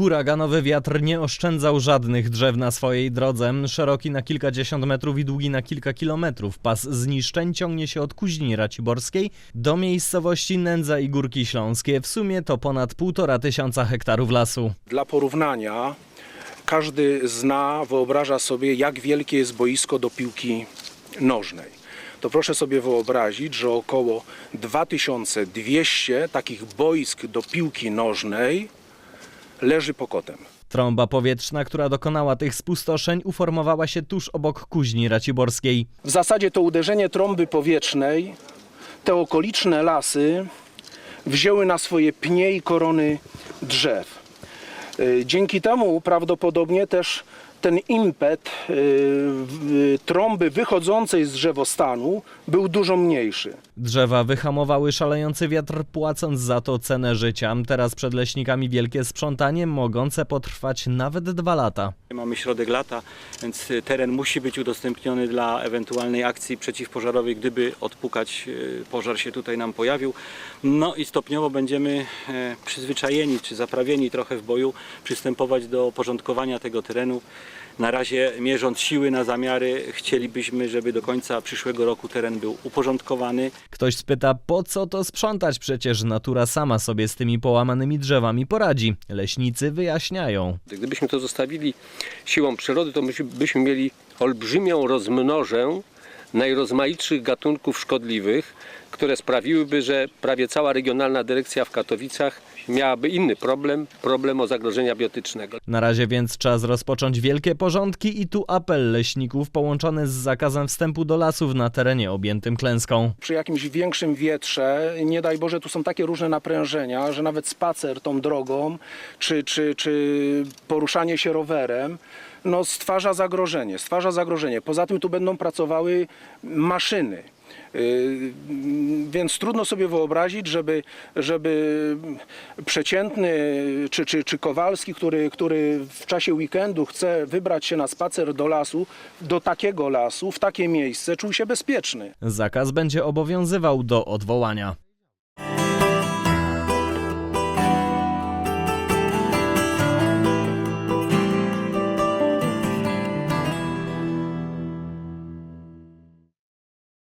Huraganowy wiatr nie oszczędzał żadnych drzew na swojej drodze. Szeroki na kilkadziesiąt metrów i długi na kilka kilometrów. Pas zniszczeń ciągnie się od Kuźni Raciborskiej do miejscowości Nędza i Górki Śląskie. W sumie to ponad półtora tysiąca hektarów lasu. Dla porównania, każdy zna, wyobraża sobie, jak wielkie jest boisko do piłki nożnej. To proszę sobie wyobrazić, że około 2200 takich boisk do piłki nożnej leży pokotem. Trąba powietrzna, która dokonała tych spustoszeń, uformowała się tuż obok Kuźni Raciborskiej. W zasadzie to uderzenie trąby powietrznej, te okoliczne lasy wzięły na swoje pnie i korony drzew. Y, Dzięki temu prawdopodobnie też ten impet y, w- trąby wychodzącej z drzewostanu był dużo mniejszy. Drzewa wyhamowały szalejący wiatr, płacąc za to cenę życia. Teraz przed leśnikami wielkie sprzątanie, mogące potrwać nawet dwa lata. Mamy środek lata, więc y, teren musi być udostępniony dla ewentualnej akcji przeciwpożarowej, gdyby odpukać y, pożar się tutaj nam pojawił. No i stopniowo będziemy e, przyzwyczajeni czy zaprawieni trochę w boju przystępować do porządkowania tego terenu. Na razie mierząc siły na zamiary chcielibyśmy, żeby do końca przyszłego roku teren był uporządkowany. Ktoś spyta, po co to sprzątać? Przecież natura sama sobie z tymi połamanymi drzewami poradzi. Leśnicy wyjaśniają. Gdybyśmy to zostawili siłą przyrody, to byśmy mieli olbrzymią rozmnożę najrozmaitszych gatunków szkodliwych, które sprawiłyby, że prawie cała regionalna dyrekcja w Katowicach miałaby inny problem, problem o zagrożenia biotycznego. Na razie więc czas rozpocząć wielkie porządki i tu apel leśników połączony z zakazem wstępu do lasów na terenie objętym klęską. Przy jakimś większym wietrze, nie daj Boże, tu są takie różne naprężenia, że nawet spacer tą drogą, czy, czy, czy poruszanie się rowerem, no stwarza zagrożenie, stwarza zagrożenie. Poza tym tu będą pracowały maszyny. Yy, Więc trudno sobie wyobrazić, żeby, żeby przeciętny czy, czy, czy Kowalski, który, który w czasie weekendu chce wybrać się na spacer do lasu, do takiego lasu, w takie miejsce, czuł się bezpieczny. Zakaz będzie obowiązywał do odwołania.